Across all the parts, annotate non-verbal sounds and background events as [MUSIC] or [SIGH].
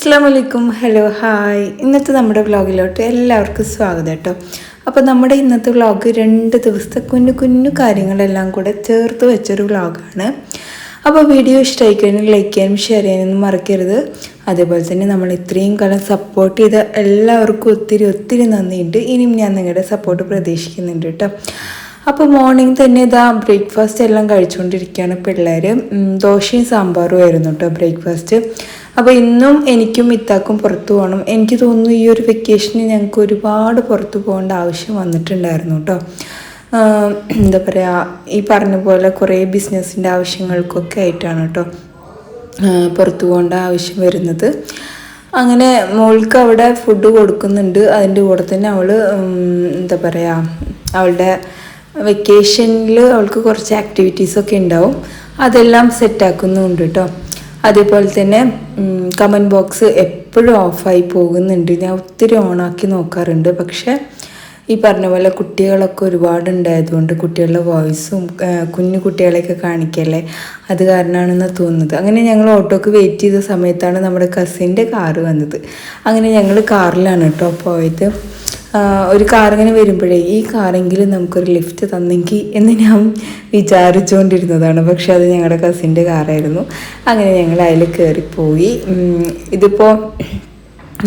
അസ്സാം വലൈക്കും hello hi ഇന്നത്തെ നമ്മുടെ വ്ളോഗിലോട്ട് എല്ലാവർക്കും സ്വാഗതം കേട്ടോ. അപ്പോൾ നമ്മുടെ ഇന്നത്തെ വ്ളോഗ് രണ്ട് ദിവസത്തെ കുഞ്ഞു കുഞ്ഞു കാര്യങ്ങളെല്ലാം കൂടെ ചേർത്ത് വെച്ചൊരു വ്ളോഗാണ്. അപ്പോൾ വീഡിയോ ഇഷ്ടമായി കഴിഞ്ഞാൽ ലൈക്ക് ചെയ്യാനും ഷെയർ ചെയ്യാനൊന്നും മറക്കരുത്. അതേപോലെ തന്നെ നമ്മൾ ഇത്രയും കാലം സപ്പോർട്ട് ചെയ്ത എല്ലാവർക്കും ഒത്തിരി ഒത്തിരി നന്ദിയുണ്ട്. ഇനിയും ഞാൻ നിങ്ങളുടെ സപ്പോർട്ട് പ്രതീക്ഷിക്കുന്നുണ്ട് കേട്ടോ. അപ്പോൾ മോർണിംഗ് തന്നെ ഇതാ ബ്രേക്ക്ഫാസ്റ്റ് എല്ലാം കഴിച്ചുകൊണ്ടിരിക്കുകയാണ് പിള്ളേർ ദോശയും സാമ്പാറും ആയിരുന്നു കേട്ടോ ബ്രേക്ക്ഫാസ്റ്റ് അപ്പോൾ ഇന്നും എനിക്കും ഇത്താക്കും പുറത്തു പോകണം എനിക്ക് തോന്നുന്നു ഈ ഒരു വെക്കേഷന് ഞങ്ങൾക്ക് ഒരുപാട് പുറത്തു പോകേണ്ട ആവശ്യം വന്നിട്ടുണ്ടായിരുന്നു കേട്ടോ എന്താ പറയുക ഈ പറഞ്ഞ പോലെ കുറേ ബിസിനസ്സിന്റെ ആവശ്യങ്ങൾക്കൊക്കെ ആയിട്ടാണ് കേട്ടോ പുറത്തു പോകേണ്ട ആവശ്യം വരുന്നത്. അങ്ങനെ മോൾക്ക് അവിടെ ഫുഡ് കൊടുക്കുന്നുണ്ട്. അതിന്റെ കൂടെ തന്നെ അവൾ എന്താ പറയുക അവളുടെ വെക്കേഷനിൽ അവൾക്ക് കുറച്ച് ആക്ടിവിറ്റീസൊക്കെ ഉണ്ടാവും. അതെല്ലാം സെറ്റാക്കുന്നുണ്ട് കേട്ടോ അതേപോലെ തന്നെ കമന്റ് ബോക്സ് എപ്പോഴും ഓഫായി പോകുന്നുണ്ട്. ഞാൻ ഒത്തിരി ഓണാക്കി നോക്കാറുണ്ട്. പക്ഷേ ഈ പറഞ്ഞ പോലെ കുട്ടികളൊക്കെ ഒരുപാട് ഉണ്ടായതുകൊണ്ട് കുട്ടികളുടെ വോയിസും കുഞ്ഞു കുട്ടികളെയൊക്കെ കാണിക്കല്ലേ? അത് കാരണമാണെന്ന് തോന്നുന്നത്. അങ്ങനെ ഞങ്ങൾ ഓട്ടോക്ക് വെയിറ്റ് ചെയ്ത സമയത്താണ് നമ്മുടെ കസിന്റെ കാറ് വന്നത്. അങ്ങനെ ഞങ്ങൾ കാറിലാണ് കേട്ടോ പോയത്. ഒരു കാറിങ്ങനെ വരുമ്പോഴേ ഈ കാറെങ്കിലും നമുക്കൊരു ലിഫ്റ്റ് തന്നെങ്കിൽ എന്ന് ഞാൻ വിചാരിച്ചുകൊണ്ടിരുന്നതാണ് പക്ഷെ അത് ഞങ്ങളുടെ കസിന്റെ കാറായിരുന്നു അങ്ങനെ ഞങ്ങൾ അതിൽ കയറിപ്പോയി ഇതിപ്പോൾ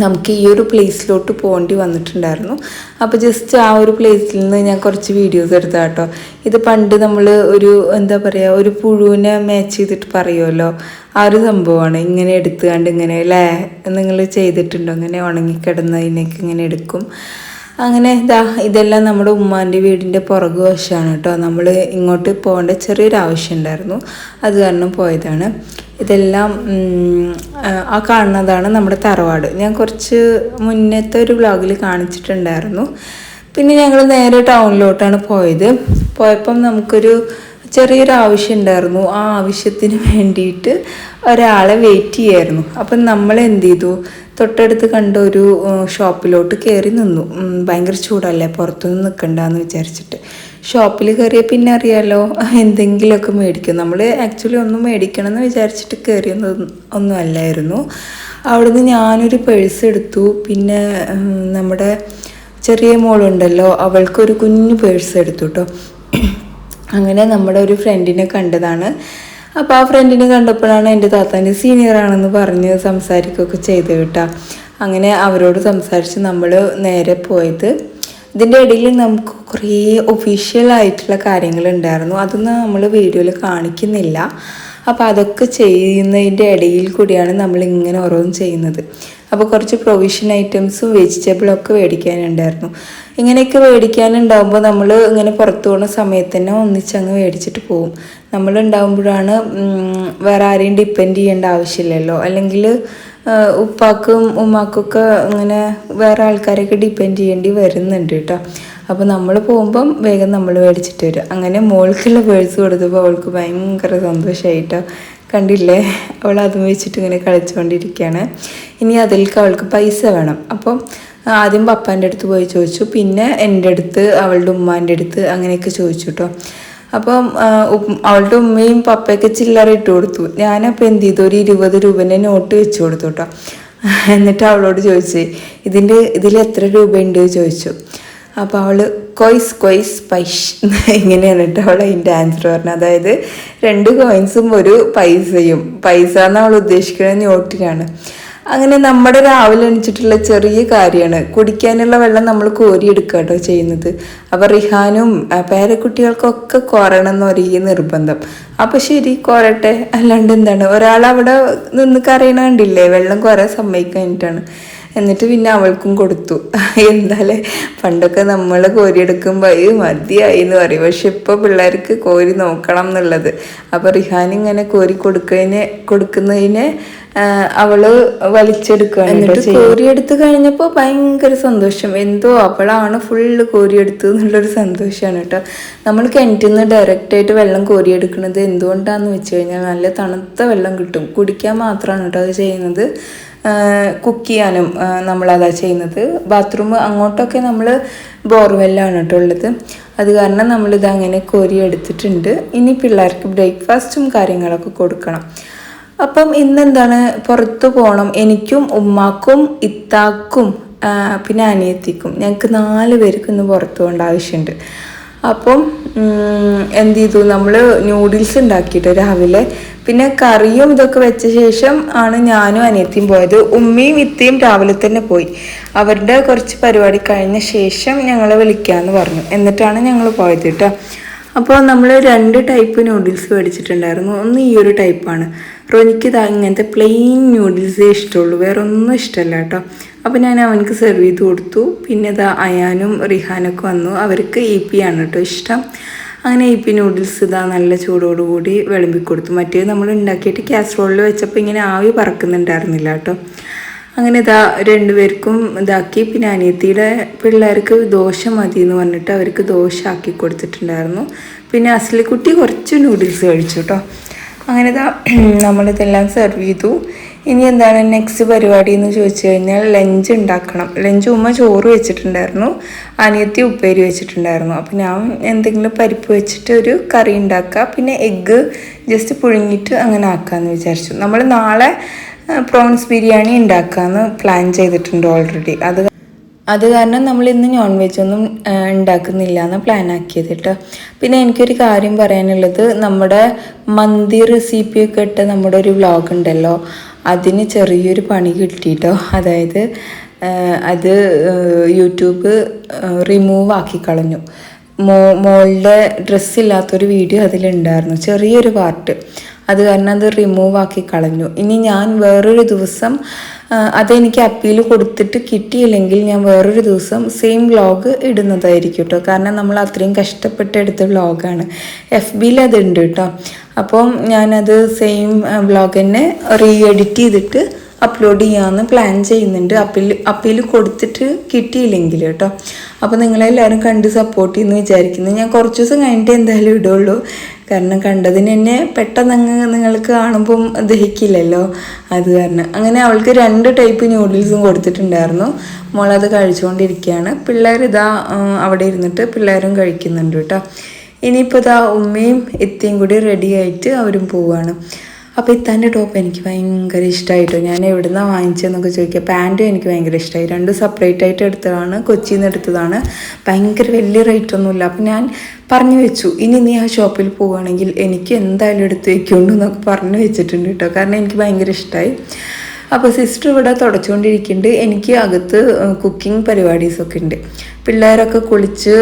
നമുക്ക് ഈ ഒരു പ്ലേസിലോട്ട് പോകേണ്ടി വന്നിട്ടുണ്ടായിരുന്നു. അപ്പോൾ ജസ്റ്റ് ആ ഒരു പ്ലേസിൽ നിന്ന് ഞാൻ കുറച്ച് വീഡിയോസ് എടുത്ത കേട്ടോ ഇത് പണ്ട് നമ്മൾ ഒരു എന്താ പറയുക ഒരു പുഴുവിനെ മാച്ച് ചെയ്തിട്ട് പറയുമല്ലോ ആ ഒരു സംഭവമാണ്. ഇങ്ങനെ എടുത്തുകൊണ്ട് ഇങ്ങനെ അല്ലേ നിങ്ങൾ ചെയ്തിട്ടുണ്ടോ? ഇങ്ങനെ ഉണങ്ങിക്കിടന്നതിനൊക്കെ ഇങ്ങനെ എടുക്കും. അങ്ങനെ ഇതാ ഇതെല്ലാം നമ്മുടെ ഉമ്മാന്റെ വീടിന്റെ പുറകു വശമാണ് കേട്ടോ. നമ്മൾ ഇങ്ങോട്ട് പോകേണ്ട ചെറിയൊരു ആവശ്യം ഉണ്ടായിരുന്നു. അത് കാരണം പോയതാണ്. ഇതെല്ലാം ആ- കാണുന്നതാണ് നമ്മുടെ തറവാട്. ഞാൻ കുറച്ച് മുന്നത്തെ ഒരു വ്ളോഗിൽ കാണിച്ചിട്ടുണ്ടായിരുന്നു. പിന്നെ ഞങ്ങൾ നേരെ ടൗണിലോട്ടാണ് പോയത്. പോയപ്പം നമുക്കൊരു ചെറിയൊരു ആവശ്യം ഉണ്ടായിരുന്നു ആ ആവശ്യത്തിന് വേണ്ടിയിട്ട് ഒരാളെ വെയിറ്റ് ചെയ്യായിരുന്നു. അപ്പം നമ്മൾ എന്ത് ചെയ്തു തൊട്ടടുത്ത് കണ്ട ഒരു ഷോപ്പിലോട്ട് കയറി നിന്നു. ഭയങ്കര ചൂടല്ലേ? പുറത്തൊന്നും നിൽക്കണ്ടെന്ന് വിചാരിച്ചിട്ട്. ഷോപ്പിൽ കയറിയ പിന്നെ അറിയാലോ എന്തെങ്കിലുമൊക്കെ മേടിക്കും. നമ്മൾ ആക്ച്വലി ഒന്നും മേടിക്കണം എന്ന് വിചാരിച്ചിട്ട് കയറിയൊന്നും ഒന്നും അല്ലായിരുന്നു. അവിടുന്ന് ഞാനൊരു പേഴ്സ് എടുത്തു. പിന്നെ നമ്മുടെ ചെറിയ മോളുണ്ടല്ലോ അവൾക്കൊരു കുഞ്ഞു പേഴ്സ് എടുത്തു കേട്ടോ അങ്ങനെ നമ്മുടെ ഒരു ഫ്രണ്ടിനെ കണ്ടതാണ്. അപ്പോൾ ആ ഫ്രണ്ടിനെ കണ്ടപ്പോഴാണ് എന്റെ താത്താന്റെ സീനിയർ ആണെന്ന് പറഞ്ഞ് സംസാരിക്കുകയൊക്കെ ചെയ്ത് കേട്ടോ. അങ്ങനെ അവരോട് സംസാരിച്ച് നമ്മൾ നേരെ പോയത്. ഇതിന്റെ ഇടയിൽ നമുക്ക് കുറേ ഒഫീഷ്യൽ ആയിട്ടുള്ള കാര്യങ്ങൾ ഉണ്ടായിരുന്നു. അതൊന്നും നമ്മൾ വീഡിയോയിൽ കാണിക്കുന്നില്ല. അപ്പോൾ അതൊക്കെ ചെയ്യുന്നതിന്റെ ഇടയിൽ കൂടിയാണ് നമ്മൾ ഇങ്ങനെ ഓരോന്നും ചെയ്യുന്നത്. അപ്പോൾ കുറച്ച് പ്രൊവിഷൻ ഐറ്റംസും വെജിറ്റബിളും ഒക്കെ മേടിക്കാനുണ്ടായിരുന്നു ഇങ്ങനെയൊക്കെ മേടിക്കാനുണ്ടാകുമ്പോൾ നമ്മൾ ഇങ്ങനെ പുറത്തു പോകുന്ന സമയത്ത് തന്നെ ഒന്നിച്ചങ്ങ് മേടിച്ചിട്ട് പോകും. ഉം, വേറെ ആരെയും ഡിപ്പെൻഡ് ചെയ്യേണ്ട ആവശ്യമില്ലല്ലോ. അല്ലെങ്കിൽ ഉപ്പാക്കും ഉമ്മാക്കൊക്കെ ഇങ്ങനെ വേറെ ആൾക്കാരെയൊക്കെ ഡിപ്പെൻഡ് ചെയ്യേണ്ടി വരുന്നുണ്ട് കേട്ടോ. അപ്പോൾ നമ്മൾ പോകുമ്പം വേഗം നമ്മൾ മേടിച്ചിട്ട് വരും. അങ്ങനെ മോൾക്കുള്ള പേഴ്സ് കൊടുത്തപ്പോൾ അവൾക്ക് ഭയങ്കര സന്തോഷമായിട്ടോ കണ്ടില്ലേ? അവൾ അതും വെച്ചിട്ട് ഇങ്ങനെ കളിച്ചുകൊണ്ടിരിക്കുകയാണ് ഇനി അതിലേക്ക് അവൾക്ക് പൈസ വേണം. അപ്പം ആദ്യം പപ്പാന്റെ അടുത്ത് പോയി ചോദിച്ചു. പിന്നെ എന്റെ അടുത്ത് അവളുടെ ഉമ്മാന്റെ അടുത്ത് അങ്ങനെയൊക്കെ ചോദിച്ചു കേട്ടോ അപ്പം അവളുടെ ഉമ്മയും പപ്പയൊക്കെ ചില്ലറ ഇട്ട് കൊടുത്തു. ഞാനപ്പോൾ എന്ത് ചെയ്തു? ഒരു ഇരുപത് രൂപേന്റെ നോട്ട് വെച്ച് കൊടുത്തു കേട്ടോ എന്നിട്ട് അവളോട് ചോദിച്ചു ഇതിന്റെ ഇതിൽ എത്ര രൂപയുണ്ട് ചോദിച്ചു. അപ്പോൾ അവൾ കൊയ്സ് കൊയ്സ് പൈഷ് [LAUGHS] ഇങ്ങനെയാണ് കേട്ടോ അവൾ അതിന്റെ ആൻസർ പറഞ്ഞത്. അതായത് രണ്ട് കോയിൻസും ഒരു പൈസയും. പൈസ എന്ന് അവൾ ഉദ്ദേശിക്കുന്നത് നോട്ടിനാണ് അങ്ങനെ നമ്മുടെ രാവിലെ എണിച്ചിട്ടുള്ള ചെറിയ കാര്യമാണ്. കുടിക്കാനുള്ള വെള്ളം നമ്മൾ കോരിയെടുക്കുക കേട്ടോ ചെയ്യുന്നത്. അപ്പോൾ റിഹാനും പേരക്കുട്ടികൾക്കൊക്കെ കോരണം എന്ന് പറയുക നിർബന്ധം. അപ്പോൾ ശരി കോരട്ടെ. അല്ലാണ്ട് എന്താണ്? ഒരാൾ അവിടെ നിന്ന് കരയണ കണ്ടില്ലേ? വെള്ളം കുറേ സമ്മതിക്കാനിട്ടാണ് എന്നിട്ട് പിന്നെ അവൾക്കും കൊടുത്തു. [LAUGHS] എന്തായാലും പണ്ടൊക്കെ നമ്മൾ കോരിയെടുക്കുമ്പോൾ അയ്യോ മതിയായി എന്ന് പറയും. പക്ഷെ ഇപ്പോൾ പിള്ളേർക്ക് കോരി നോക്കണം എന്നുള്ളത്. അപ്പോൾ റിഹാൻ ഇങ്ങനെ കോരി കൊടുക്കുന്നതിന് കൊടുക്കുന്നതിന് അവൾ അവൾ വലിച്ചെടുക്കുകയാണ് എന്നിട്ട് കോരിയെടുത്ത് കഴിഞ്ഞപ്പോൾ ഭയങ്കര സന്തോഷം. എന്തോ അവളാണ് ഫുള്ള് കോരിയെടുത്തു എന്നുള്ളൊരു സന്തോഷമാണ് കേട്ടോ. നമ്മൾ കിണറ്റിൽ നിന്ന് ഡയറക്റ്റായിട്ട് വെള്ളം കോരിയെടുക്കുന്നത് എന്തുകൊണ്ടാന്ന് വെച്ച് കഴിഞ്ഞാൽ നല്ല തണുത്ത വെള്ളം കിട്ടും. കുടിക്കാൻ മാത്രമാണ് കേട്ടോ അത് ചെയ്യുന്നത്. കുക്ക് ചെയ്യാനും നമ്മളതാണ് നമ്മളതാ ചെയ്യുന്നത്. ബാത്റൂം അങ്ങോട്ടൊക്കെ നമ്മൾ ബോർവെല്ലാണ് കേട്ടോ ഉള്ളത്. അത് കാരണം നമ്മളിത് അങ്ങനെ കോരി എടുത്തിട്ടുണ്ട്. ഇനി പിള്ളേർക്ക് ബ്രേക്ക്ഫാസ്റ്റും കാര്യങ്ങളൊക്കെ കൊടുക്കണം. അപ്പം ഇന്നെന്താണ്? പുറത്തു പോകണം എനിക്കും ഉമ്മാക്കും ഇത്താക്കും പിന്നെ അനിയത്തിക്കും. ഞങ്ങൾക്ക് നാല് പേർക്ക് ഇന്ന് പുറത്തു പോകേണ്ട ആവശ്യമുണ്ട്. അപ്പം എന്ത് ചെയ്തു? നമ്മൾ ന്യൂഡിൽസ് ഉണ്ടാക്കിയിട്ട് രാവിലെ. പിന്നെ കറിയും ഇതൊക്കെ വെച്ച ശേഷം ആണ് ഞാനും അനിയത്തിയും പോയത്. ഉമ്മയും ഇത്തയും രാവിലെ തന്നെ പോയി. അവരുടെ കുറച്ച് പരിപാടി കഴിഞ്ഞ ശേഷം ഞങ്ങളെ വിളിക്കാമെന്ന് പറഞ്ഞു. എന്നിട്ടാണ് ഞങ്ങൾ പോയത് കേട്ടോ. അപ്പോൾ നമ്മൾ രണ്ട് ടൈപ്പ് നൂഡിൽസ് മേടിച്ചിട്ടുണ്ടായിരുന്നു. ഒന്ന് ഈ ഒരു ടൈപ്പാണ് റോനിക്ക് ഇതാ ഇങ്ങനത്തെ പ്ലെയിൻ നൂഡിൽസേ ഇഷ്ടമുള്ളൂ. വേറൊന്നും ഇഷ്ടമല്ല കേട്ടോ. അപ്പോൾ ഞാൻ അവനക്ക് സെർവ് ചെയ്ത് കൊടുത്തു. പിന്നെ ഇതാ അയാനും റിഹാനൊക്കെ വന്നു. അവർക്ക് ഇ പി ആണ് കേട്ടോ ഇഷ്ടം. അങ്ങനെ ഇ പി നൂഡിൽസ് ഇതാ നല്ല ചൂടോടുകൂടി വിളമ്പി കൊടുത്തു. മറ്റേത് നമ്മൾ ഉണ്ടാക്കിയിട്ട് കാസറോളിൽ വെച്ചപ്പോൾ ഇങ്ങനെ ആവി പറക്കുന്നുണ്ടായിരുന്നില്ല കേട്ടോ അങ്ങനെ ഇതാ രണ്ടുപേർക്കും ഇതാക്കി. പിന്നെ അനിയത്തിയുടെ പിള്ളേർക്ക് ദോശ മതി എന്ന് പറഞ്ഞിട്ട് അവർക്ക് ദോശ ആക്കി കൊടുത്തിട്ടുണ്ടായിരുന്നു. പിന്നെ അസ്ലിക്കുട്ടി കുറച്ച് നൂഡിൽസ് കഴിച്ചു കേട്ടോ അങ്ങനെ ഇതാ [CLEARS THROAT] നമ്മളിതെല്ലാം സെർവ് ചെയ്തു. ഇനി എന്താണ് നെക്സ്റ്റ് പരിപാടി എന്ന് ചോദിച്ചു കഴിഞ്ഞാൽ ലഞ്ച് ഉണ്ടാക്കണം. ലഞ്ച് ഉമ്മ ചോറ് വെച്ചിട്ടുണ്ടായിരുന്നു. അനിയത്തി ഉപ്പേരി വെച്ചിട്ടുണ്ടായിരുന്നു. അപ്പം ഞാൻ എന്തെങ്കിലും പരിപ്പ് വെച്ചിട്ട് ഒരു കറി ഉണ്ടാക്കുക പിന്നെ എഗ്ഗ് ജസ്റ്റ് പുഴുങ്ങിയിട്ട് അങ്ങനെ ആക്കാമെന്ന് വിചാരിച്ചു. നമ്മൾ നാളെ പ്രോൺസ് ബിരിയാണി ഉണ്ടാക്കാമെന്ന് പ്ലാൻ ചെയ്തിട്ടുണ്ട് ഓൾറെഡി അത് അത് കാരണം നമ്മൾ ഇന്ന് നോൺ വെജ് ഒന്നും ഉണ്ടാക്കുന്നില്ല എന്ന് പ്ലാൻ ആക്കിയത് കേട്ടോ. പിന്നെ എനിക്കൊരു കാര്യം പറയാനുള്ളത്. നമ്മുടെ മന്തി റെസിപ്പി ഒക്കെ ഇട്ട നമ്മുടെ ഒരു വ്ളോഗ് ഉണ്ടല്ലോ. അതിന് ചെറിയൊരു പണി കിട്ടിയിട്ടോ അതായത് അത് യൂട്യൂബ് റിമൂവ് ആക്കി കളഞ്ഞു. മോ മോളുടെ ഡ്രസ്സില്ലാത്തൊരു വീഡിയോ അതിലുണ്ടായിരുന്നു. ചെറിയൊരു പാർട്ട് അത് കാരണം അത് റിമൂവ് ആക്കി കളഞ്ഞു. ഇനി ഞാൻ വേറൊരു ദിവസം അതെനിക്ക് അപ്പീൽ കൊടുത്തിട്ട് കിട്ടിയില്ലെങ്കിൽ ഞാൻ വേറൊരു ദിവസം സെയിം വ്ളോഗ് ഇടുന്നതായിരിക്കും കേട്ടോ കാരണം നമ്മൾ അത്രയും കഷ്ടപ്പെട്ട് എടുത്ത വ്ളോഗാണ് എഫ് ബിയിൽ അതുണ്ട് കേട്ടോ അപ്പം ഞാനത് സെയിം വ്ളോഗ് തന്നെ റീ എഡിറ്റ് ചെയ്തിട്ട് അപ്ലോഡ് ചെയ്യാമെന്ന് പ്ലാൻ ചെയ്യുന്നുണ്ട്. അപ്പീൽ അപ്പീൽ കൊടുത്തിട്ട് കിട്ടിയില്ലെങ്കിൽ കേട്ടോ അപ്പോൾ നിങ്ങളെല്ലാവരും കണ്ട് സപ്പോർട്ട് ചെയ്യുന്നു വിചാരിക്കുന്നു. ഞാൻ കുറച്ച് ദിവസം കഴിഞ്ഞിട്ട് എന്തായാലും ഇടുള്ളൂ. കാരണം കണ്ടതിന് തന്നെ പെട്ടെന്ന് അങ്ങ് നിങ്ങൾക്ക് കാണുമ്പം ദഹിക്കില്ലല്ലോ. അത് കാരണം. അങ്ങനെ അവൾക്ക് രണ്ട് ടൈപ്പ് ന്യൂഡിൽസും കൊടുത്തിട്ടുണ്ടായിരുന്നു. മോളത് കഴിച്ചുകൊണ്ടിരിക്കുകയാണ്. പിള്ളേർ ഇതാ അവിടെ ഇരുന്നിട്ട് പിള്ളേരും കഴിക്കുന്നുണ്ട് കേട്ടോ. ഇനിയിപ്പോൾ ഇതാ ഉമ്മയും എത്തിയും കൂടി റെഡിയായിട്ട് അവരും പോവുകയാണ് അപ്പോൾ ഇത്താന്റെ ടോപ്പ് എനിക്ക് ഭയങ്കര ഇഷ്ടമായിട്ടോ ഞാൻ എവിടെ നിന്നാണ് വാങ്ങിച്ചതെന്നൊക്കെ ചോദിക്കുക പാന്റും എനിക്ക് ഭയങ്കര ഇഷ്ടമായി രണ്ട് സെപ്പറേറ്റ് ആയിട്ട് എടുത്തതാണ്. കൊച്ചിയിൽ നിന്ന് എടുത്തതാണ്. ഭയങ്കര വലിയ റേറ്റ് ഒന്നുമില്ല. അപ്പോൾ ഞാൻ പറഞ്ഞു വെച്ചു. ഇനി നീ ആ ഷോപ്പിൽ പോവുകയാണെങ്കിൽ എനിക്ക് എന്തായാലും എടുത്ത് വയ്ക്കുന്നുണ്ടെന്നൊക്കെ പറഞ്ഞു വെച്ചിട്ടുണ്ട് കേട്ടോ. കാരണം എനിക്ക് ഭയങ്കര ഇഷ്ടമായി അപ്പോൾ സിസ്റ്റർ ഇവിടെ തുടച്ചുകൊണ്ടിരിക്കുന്നുണ്ട് എനിക്ക് അകത്ത് കുക്കിംഗ് പരിപാടീസൊക്കെ ഉണ്ട് പിള്ളേരൊക്കെ കുളിച്ച്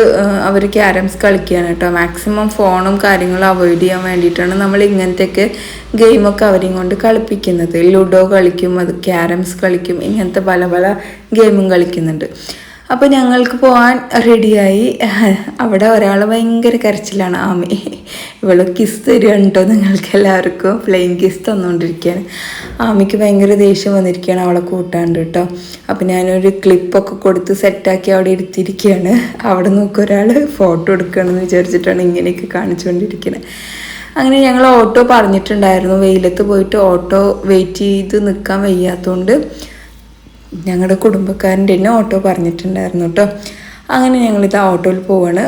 അവർ ക്യാരംസ് കളിക്കുകയാണ് കേട്ടോ മാക്സിമം ഫോണും കാര്യങ്ങളും അവോയ്ഡ് ചെയ്യാൻ വേണ്ടിയിട്ടാണ് നമ്മൾ ഇങ്ങനത്തെയൊക്കെ ഗെയിമൊക്കെ അവരെയും കൊണ്ട് കളിപ്പിക്കുന്നത്. ലുഡോ കളിക്കും അത് ക്യാരംസ് കളിക്കും ഇങ്ങനത്തെ പല പല ഗെയിമും കളിക്കുന്നുണ്ട്. അപ്പോൾ ഞങ്ങൾക്ക് പോകാൻ റെഡിയായി [LAUGHS] അവിടെ ഒരാൾ ഭയങ്കര കരച്ചിലാണ്. ആമി ഇവൾ കിസ് തരികയാണ് കേട്ടോ നിങ്ങൾക്ക് എല്ലാവർക്കും. പ്ലെയിൻ കിസ് തന്നുകൊണ്ടിരിക്കുകയാണ് ആമിക്ക് ഭയങ്കര ദേഷ്യം വന്നിരിക്കുകയാണ് അവളെ കൂട്ടാണ്ട് കേട്ടോ അപ്പോൾ ഞാനൊരു ക്ലിപ്പൊക്കെ കൊടുത്ത് സെറ്റാക്കി അവിടെ എടുത്തിരിക്കുകയാണ് അവിടെ നോക്കി ഒരാൾ ഫോട്ടോ എടുക്കണമെന്ന് വിചാരിച്ചിട്ടാണ് ഇങ്ങനെയൊക്കെ കാണിച്ചുകൊണ്ടിരിക്കുന്നത് അങ്ങനെ ഞങ്ങൾ ഓട്ടോ പറഞ്ഞിട്ടുണ്ടായിരുന്നു. വെയിലത്ത് പോയിട്ട് ഓട്ടോ വെയിറ്റ് ചെയ്ത് നിൽക്കാൻ വയ്യാത്തതുകൊണ്ട് ഞങ്ങളുടെ കുടുംബക്കാരന്റെ തന്നെ ഓട്ടോ പറഞ്ഞിട്ടുണ്ടായിരുന്നു കേട്ടോ അങ്ങനെ ഞങ്ങളിത് ഓട്ടോയിൽ പോവാണ്.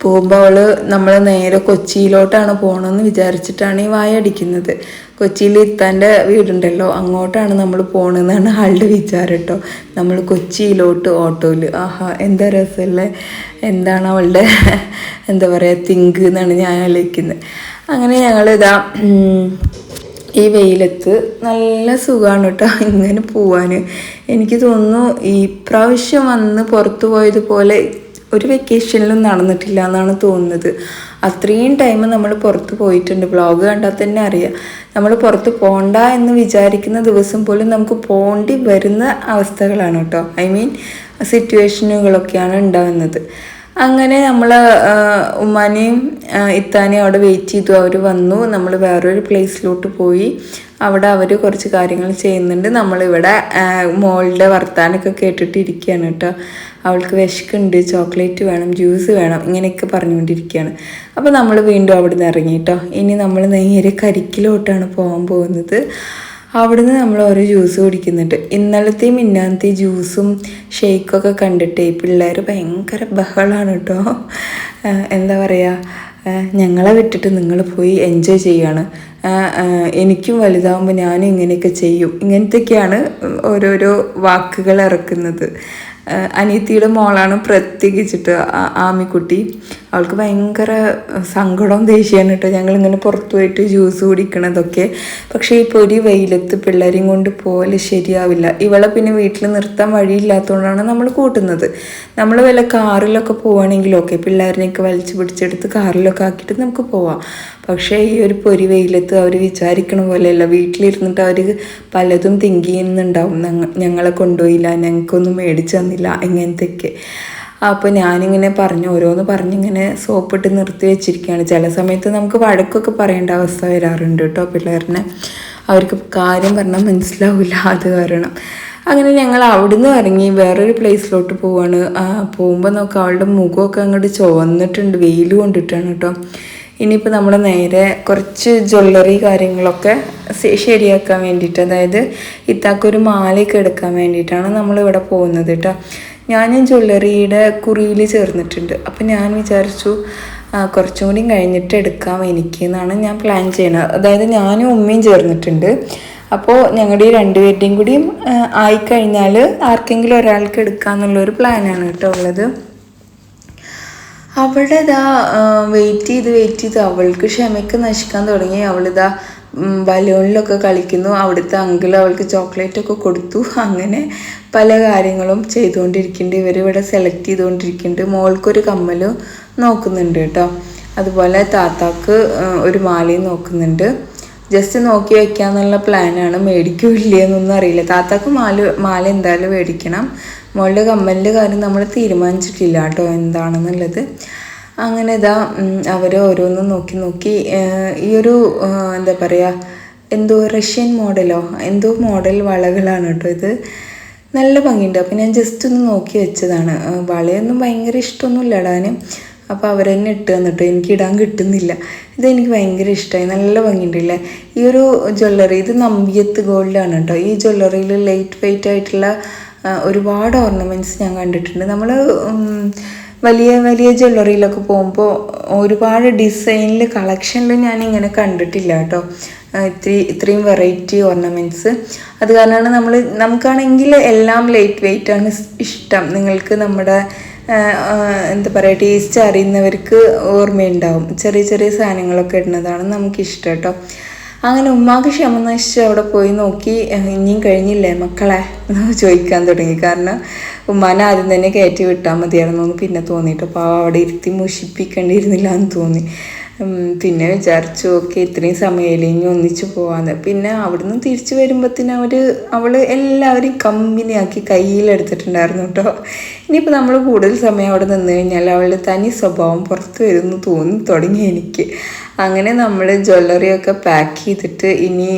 പോകുമ്പോൾ അവൾ നമ്മൾ നേരെ കൊച്ചിയിലോട്ടാണ് പോകണമെന്ന് വിചാരിച്ചിട്ടാണ് ഈ വായടിക്കുന്നത് കൊച്ചിയിൽ ഇത്താന്റെ വീടുണ്ടല്ലോ അങ്ങോട്ടാണ് നമ്മൾ പോകണമെന്നാണ് ആളുടെ വിചാരം കേട്ടോ നമ്മൾ കൊച്ചിയിലോട്ട് ഓട്ടോയിൽ ആഹാ എന്താ രസമല്ലേ എന്താണ് അവളുടെ എന്താ പറയുക തിങ്ക് എന്നാണ് ഞാൻ ആലോചിക്കുന്നത് അങ്ങനെ ഞങ്ങളിതാ ഈ വെയിലത്ത് നല്ല സുഖമാണ് കേട്ടോ ഇങ്ങനെ പോവാൻ എനിക്ക് തോന്നുന്നു ഈ പ്രാവശ്യം വന്ന് പുറത്തു പോയതുപോലെ ഒരു വെക്കേഷനിലും നടന്നിട്ടില്ല എന്നാണ് തോന്നുന്നത്. അത്രയും ടൈം നമ്മൾ പുറത്ത് പോയിട്ടുണ്ട്. വ്ളോഗ് കണ്ടാൽ തന്നെ അറിയാം. നമ്മൾ പുറത്ത് പോണ്ട എന്ന് വിചാരിക്കുന്ന ദിവസം പോലും നമുക്ക് പോണ്ടി വരുന്ന അവസ്ഥകളാണ് കേട്ടോ ഐ മീൻ സിറ്റുവേഷനുകളൊക്കെയാണ് ഉണ്ടാകുന്നത് അങ്ങനെ നമ്മൾ ഉമ്മാനെയും ഇത്താനെയും അവിടെ വെയിറ്റ് ചെയ്തു. അവർ വന്നു. നമ്മൾ വേറൊരു പ്ലേസിലോട്ട് പോയി. അവിടെ അവർ കുറച്ച് കാര്യങ്ങൾ ചെയ്യുന്നുണ്ട്. നമ്മളിവിടെ മോളുടെ വർത്താനൊക്കെ കേട്ടിട്ടിരിക്കുകയാണ് കേട്ടോ. അവൾക്ക് വിശക്കുണ്ട്. ചോക്ലേറ്റ് വേണം ജ്യൂസ് വേണം ഇങ്ങനെയൊക്കെ പറഞ്ഞുകൊണ്ടിരിക്കുകയാണ്. അപ്പോൾ നമ്മൾ വീണ്ടും അവിടെ നിന്ന് ഇറങ്ങി കേട്ടോ. ഇനി നമ്മൾ നേരെ കരിക്കിലോട്ടാണ് പോകാൻ പോകുന്നത്. അവിടുന്ന് നമ്മൾ ഓരോ ജ്യൂസ് കുടിക്കുന്നുണ്ട്. ഇന്നലത്തെയും ഇന്നാലത്തെയും ജ്യൂസും ഷെയ്ക്കൊക്കെ കണ്ടിട്ടേ പിള്ളേർ ഭയങ്കര ബഹളമാണ് കേട്ടോ. എന്താ പറയുക ഞങ്ങളെ വിട്ടിട്ട് നിങ്ങൾ പോയി എൻജോയ് ചെയ്യുകയാണ് എനിക്കും വലുതാവുമ്പോൾ ഞാനും ഇങ്ങനെയൊക്കെ ചെയ്യും. ഇങ്ങനത്തെയൊക്കെയാണ് ഓരോരോ വാക്കുകൾ ഇറക്കുന്നത്. അനിയത്തിയുടെ മോളാണ് പ്രത്യേകിച്ചിട്ട് ആമിക്കുട്ടി. അവൾക്ക് ഭയങ്കര സങ്കടം ദേഷ്യമാണ് കേട്ടോ. ഞങ്ങളിങ്ങനെ പുറത്തു പോയിട്ട് ജ്യൂസ് കുടിക്കണതൊക്കെ. പക്ഷേ ഇപ്പോൾ ഒരു വെയിലത്ത് പിള്ളേരെയും കൊണ്ട് പോലെ ശരിയാവില്ല. ഇവളെ പിന്നെ വീട്ടിൽ നിർത്താൻ വഴിയില്ലാത്തതുകൊണ്ടാണ് നമ്മൾ കൂട്ടുന്നത്. നമ്മൾ വല്ല കാറിലൊക്കെ പോവുകയാണെങ്കിലൊക്കെ പിള്ളേരിനെയൊക്കെ വലിച്ചു പിടിച്ചെടുത്ത് കാറിലൊക്കെ ആക്കിയിട്ട് നമുക്ക് പോവാം. പക്ഷേ ഈ ഒരു പൊരി വെയിലത്ത് അവർ വിചാരിക്കണ പോലെയല്ല. വീട്ടിലിരുന്നിട്ട് അവർ പലതും തിങ്ക് ചെയ്യുന്നുണ്ടാവും. ഞങ്ങ ഞങ്ങളെ കൊണ്ടുപോയില്ല ഞങ്ങൾക്കൊന്നും മേടിച്ചു തന്നില്ല ഇങ്ങനത്തെയൊക്കെ. അപ്പോൾ ഞാനിങ്ങനെ പറഞ്ഞു ഓരോന്ന് പറഞ്ഞിങ്ങനെ സോപ്പിട്ട് നിർത്തി വെച്ചിരിക്കുകയാണ്. ചില സമയത്ത് നമുക്ക് വഴക്കൊക്കെ പറയേണ്ട അവസ്ഥ വരാറുണ്ട് കേട്ടോ പിള്ളേരിനെ. അവർക്ക് കാര്യം പറഞ്ഞാൽ മനസ്സിലാവില്ല അത് കാരണം. അങ്ങനെ ഞങ്ങൾ അവിടുന്ന് ഇറങ്ങി വേറൊരു പ്ലേസിലോട്ട് പോവാണ്. പോകുമ്പോൾ നോക്കാം അവളുടെ മുഖമൊക്കെ അങ്ങോട്ട് ചുവന്നിട്ടുണ്ട് വെയിൽ കൊണ്ടിട്ടാണ് കേട്ടോ. ഇനിയിപ്പോൾ നമ്മൾ നേരെ കുറച്ച് ജ്വല്ലറി കാര്യങ്ങളൊക്കെ ശരിയാക്കാൻ വേണ്ടിയിട്ട് അതായത് ഇത്താക്കൊരു മാലയൊക്കെ എടുക്കാൻ വേണ്ടിയിട്ടാണ് നമ്മളിവിടെ പോകുന്നത് കേട്ടോ. ഞാൻ ജ്വല്ലറിയുടെ കുറിയിൽ ചേർന്നിട്ടുണ്ട്. അപ്പം ഞാൻ വിചാരിച്ചു കുറച്ചും കൂടി കഴിഞ്ഞിട്ട് എടുക്കാം എനിക്ക് എന്നാണ് ഞാൻ പ്ലാൻ ചെയ്യുന്നത് അതായത് ഞാനും ഉമ്മയും ചേർന്നിട്ടുണ്ട്. അപ്പോൾ ഞങ്ങളുടെ ഈ രണ്ടുപേരുടെയും കൂടിയും ആയിക്കഴിഞ്ഞാൽ ആർക്കെങ്കിലും ഒരാൾക്ക് എടുക്കാമെന്നുള്ളൊരു പ്ലാനാണ് കേട്ടോ ഉള്ളത്. അവളുടെ ഇതാ വെയിറ്റ് ചെയ്ത് വെയിറ്റ് ചെയ്ത് അവൾക്ക് ക്ഷമയ്ക്ക് നശിക്കാൻ തുടങ്ങി. അവളിതാ ബലൂണിലൊക്കെ കളിക്കുന്നു. അവിടുത്തെ അങ്കിൾ അവൾക്ക് ചോക്ലേറ്റ് ഒക്കെ കൊടുത്തു. അങ്ങനെ പല കാര്യങ്ങളും ചെയ്തുകൊണ്ടിരിക്കുന്നുണ്ട്. ഇവരിവിടെ സെലക്ട് ചെയ്തുകൊണ്ടിരിക്കുന്നുണ്ട്. മോൾക്കൊരു കമ്മൽ നോക്കുന്നുണ്ട് കേട്ടോ. അതുപോലെ താത്താക്ക് ഒരു മാലയും നോക്കുന്നുണ്ട്. ജസ്റ്റ് നോക്കി വെക്കാന്നുള്ള പ്ലാനാണ് മേടിക്കും ഇല്ലയെന്നൊന്നും അറിയില്ല. താത്താക്ക് മാല മാല എന്തായാലും മേടിക്കണം. മോളുടെ കമ്മലിന്റെ കാര്യം നമ്മൾ തീരുമാനിച്ചിട്ടില്ല കേട്ടോ എന്താണെന്നുള്ളത്. അങ്ങനെ ഇതാ അവർ ഓരോന്നും നോക്കി നോക്കി ഈ ഒരു എന്താ പറയുക എന്തോ റഷ്യൻ മോഡലോ എന്തോ മോഡൽ വളകളാണ് കേട്ടോ ഇത്. നല്ല ഭംഗിയുണ്ട്. അപ്പോൾ ഞാൻ ജസ്റ്റ് ഒന്ന് നോക്കി വെച്ചതാണ്. വളയൊന്നും ഭയങ്കര ഇഷ്ടമൊന്നുമില്ല ഇടാൻ അപ്പോൾ അവർ തന്നെ ഇട്ട് തന്നിട്ട് എനിക്ക് ഇടാൻ കിട്ടുന്നില്ല. ഇതെനിക്ക് ഭയങ്കര ഇഷ്ടമായി നല്ല ഭംഗിയുണ്ടല്ലേ? ഈ ഒരു ജ്വല്ലറി ഇത് നമ്പിയത്ത് ഗോൾഡാണ് കേട്ടോ. ഈ ജ്വല്ലറിയിൽ ലൈറ്റ് വെയിറ്റ് ആയിട്ടുള്ള ഒരുപാട് ഓർണമെന്റ്സ് ഞാൻ കണ്ടിട്ടുണ്ട്. നമ്മൾ വലിയ വലിയ ജ്വല്ലറിയിലൊക്കെ പോകുമ്പോൾ ഒരുപാട് ഡിസൈനിൽ കളക്ഷനിൽ ഞാൻ ഇങ്ങനെ കണ്ടിട്ടില്ല കേട്ടോ. ഇത്രയും ഇത്രയും വെറൈറ്റി ഓർണമെന്റ്സ് അത് കാരണമാണ് നമ്മൾ നമുക്കാണെങ്കിൽ എല്ലാം ലൈറ്റ് വെയിറ്റ് ആണ് ഇഷ്ടം. നിങ്ങൾക്ക് നമ്മുടെ എന്താ പറയുക ടേസ്റ്റ് അറിയുന്നവർക്ക് ഓർമ്മയുണ്ടാവും. ചെറിയ ചെറിയ സാധനങ്ങളൊക്കെ ഇടുന്നതാണ് നമുക്കിഷ്ടം കേട്ടോ അങ്ങനെ ഉമ്മാക്ക് ക്ഷമ നശിച്ച് അവിടെ പോയി നോക്കി "ഏഹ്, ഇനിയും കഴിഞ്ഞില്ലേ മക്കളെ? എന്ന് ചോദിക്കാൻ തുടങ്ങി. കാരണം ഉമ്മാനെ ആദ്യം തന്നെ കയറ്റി വിട്ടാൽ മതിയായിരുന്നു എന്ന് പിന്നെ തോന്നിയിട്ട്. അപ്പോൾ അവിടെ ഇരുത്തി മുഷിപ്പിക്കേണ്ടിയിരുന്നില്ല എന്ന് തോന്നി. പിന്നെ വിചാരിച്ചു ഓക്കെ ഇത്രയും സമയമില്ല ഇനി ഒന്നിച്ച് പോവാന്ന്. പിന്നെ അവിടുന്ന് തിരിച്ചു വരുമ്പോഴത്തേന് അവർ അവൾ എല്ലാവരെയും കമ്പനിയാക്കി കയ്യിലെടുത്തിട്ടുണ്ടായിരുന്നു കേട്ടോ ഇനിയിപ്പോൾ നമ്മൾ കൂടുതൽ സമയം അവിടെ നിന്ന് കഴിഞ്ഞാൽ അവളുടെ തനി സ്വഭാവം പുറത്ത് വരുമെന്ന് തോന്നി തുടങ്ങി എനിക്ക്. അങ്ങനെ നമ്മൾ ജ്വല്ലറിയൊക്കെ പാക്ക് ചെയ്തിട്ട് ഇനി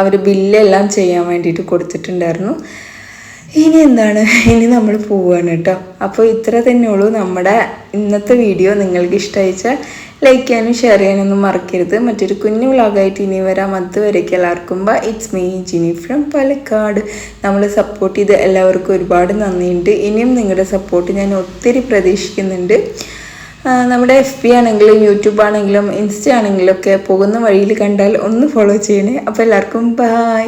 അവർ ബില്ലെല്ലാം ചെയ്യാൻ വേണ്ടിയിട്ട് കൊടുത്തിട്ടുണ്ടായിരുന്നു. ഇനി എന്താണ്? ഇനി നമ്മൾ പോവുകയാണ് കേട്ടോ. അപ്പോൾ ഇത്ര തന്നെയുള്ളൂ നമ്മുടെ ഇന്നത്തെ വീഡിയോ. നിങ്ങൾക്ക് ഇഷ്ടമായിച്ചാൽ ലൈക്ക് ചെയ്യാനും ഷെയർ ചെയ്യാനൊന്നും മറക്കരുത്. മറ്റൊരു കുഞ്ഞു വ്ളോഗായിട്ട് ഇനി വരാം. അതുവരേക്ക് എല്ലാവർക്കും bye it's me Jini from Palakkad. നമ്മൾ സപ്പോർട്ട് ചെയ്ത് എല്ലാവർക്കും ഒരുപാട് നന്ദിയുണ്ട്. ഇനിയും നിങ്ങളുടെ സപ്പോർട്ട് ഞാൻ ഒത്തിരി പ്രതീക്ഷിക്കുന്നുണ്ട്. നമ്മുടെ എഫ് ബി ആണെങ്കിലും യൂട്യൂബ് ആണെങ്കിലും ഇൻസ്റ്റ ആണെങ്കിലും ഒക്കെ പോകുന്ന വഴിയിൽ കണ്ടാൽ ഒന്ന് ഫോളോ ചെയ്യണേ. അപ്പോൾ എല്ലാവർക്കും ബൈ